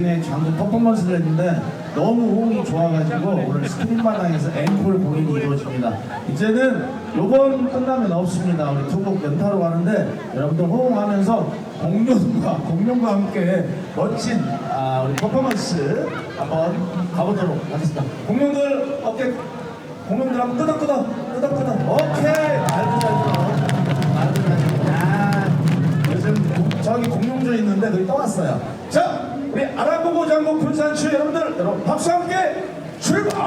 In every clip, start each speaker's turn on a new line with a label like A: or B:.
A: 네, 장군 퍼포먼스를 했는데 너무 호응이 좋아가지고 오늘 스크린마당에서 앵콜 공연이 이루어집니다. 이제는 요번 끝나면 없습니다. 우리 두곡 연타로 가는데 여러분들 호응하면서 공룡과 공룡과 함께 멋진 아, 우리 퍼포먼스 한번 가보도록 하겠습니다. 공룡들 어깨 공룡들 한번 끄덕끄덕 끄덕끄덕 오케이 잘들 저기 공룡조 있는데 거기 떠왔어요. 자, 우리 아라보고 장군 군산区여러분들 여러분 박수 함께 출발!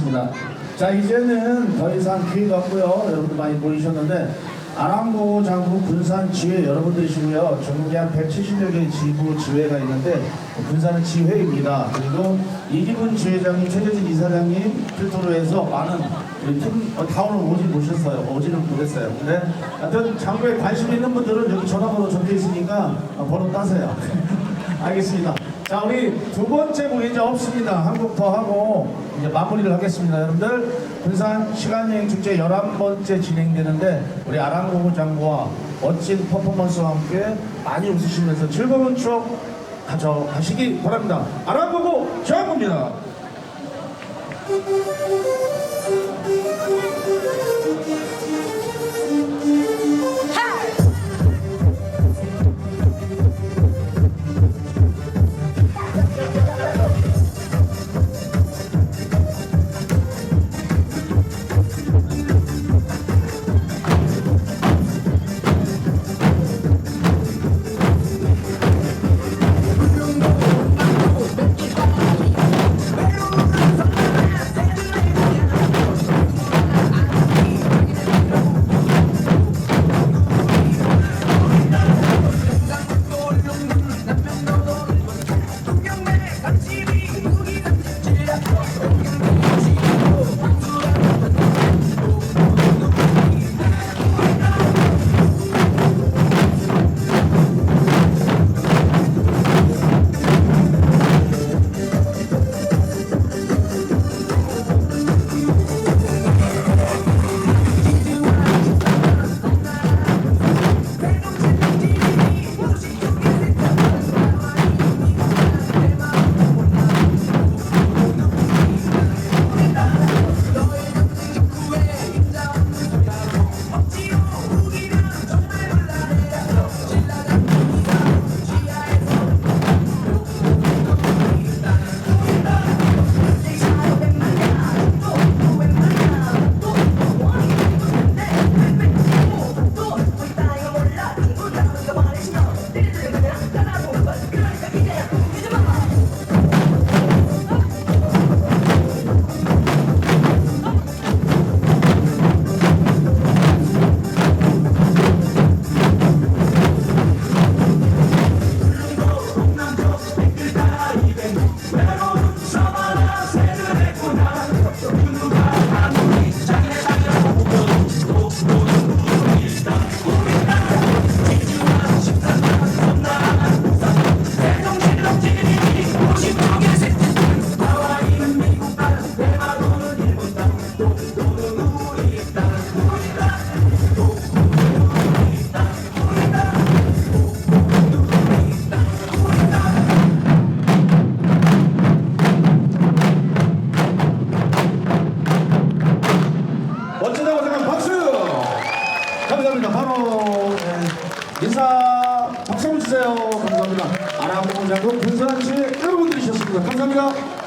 A: 같습니다. 자 이제는 더 이상 기회가 없고요. 여러분들 많이 모이셨는데 아랑고 장군 군산 지회 여러분들이시고요. 전국에 한 170여 개의 지부 지회가 있는데 군산은 지회입니다. 그리고 이기분 지회장님, 최재진 이사장님 필두로 해서 많은 우리 팀 어, 다 오늘 오진 못했어요. 오지는 못했어요. 근데 하여튼 장구에 관심 있는 분들은 여기 전화번호 적혀 있으니까 어, 번호 따세요. 알겠습니다. 자 우리 두 번째 곡 이제 없습니다. 한 곡 더 하고 이제 마무리를 하겠습니다. 여러분들 군산 시간여행 축제 11번째 진행되는데 우리 아랑고구 장구와 멋진 퍼포먼스와 함께 많이 웃으시면서 즐거운 추억 가져가시기 바랍니다. 아랑고구 장구입니다. 장군 군산지 여러분들이셨습니다. 감사합니다.